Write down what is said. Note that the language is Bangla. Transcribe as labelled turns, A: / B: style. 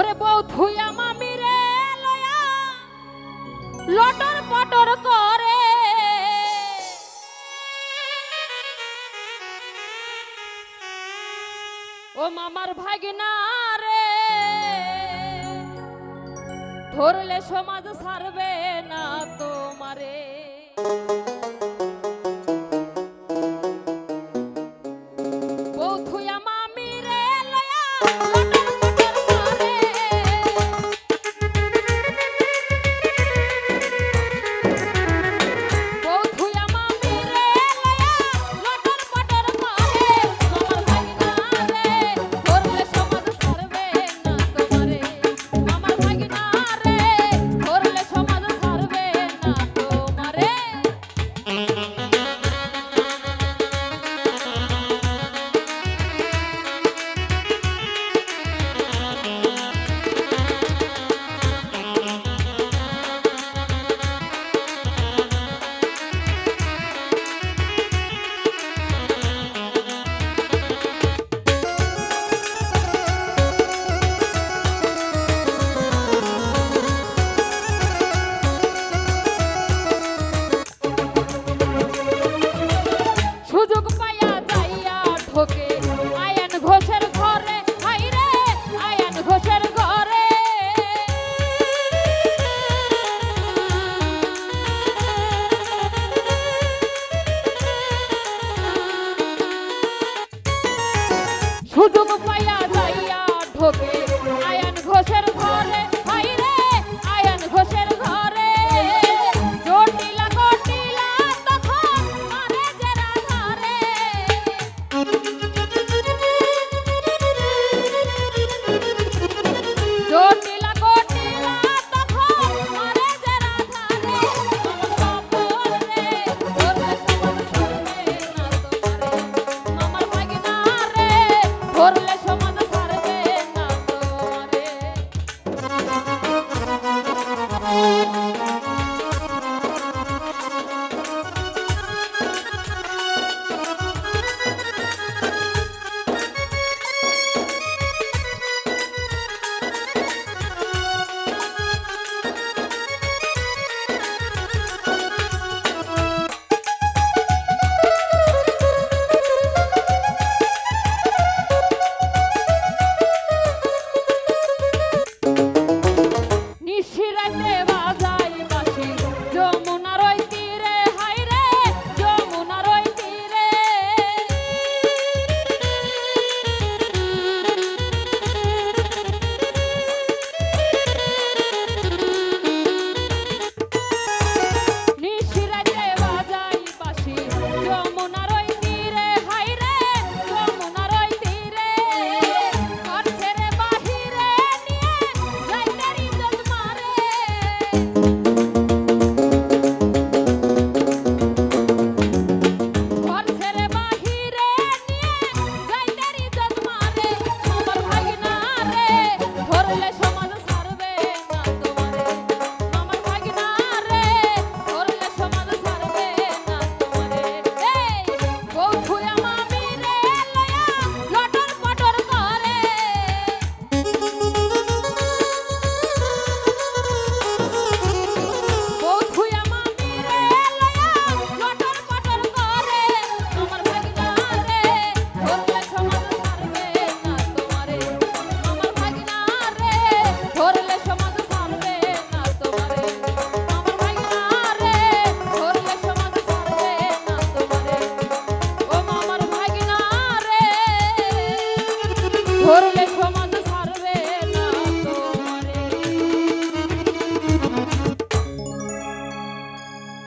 A: ওরে বউ থুয়া মামি রে, লয়া। লটর পটর করে। ও মামার ভাগিনা রে, ধরলে সমাজ সারবে। I'm foram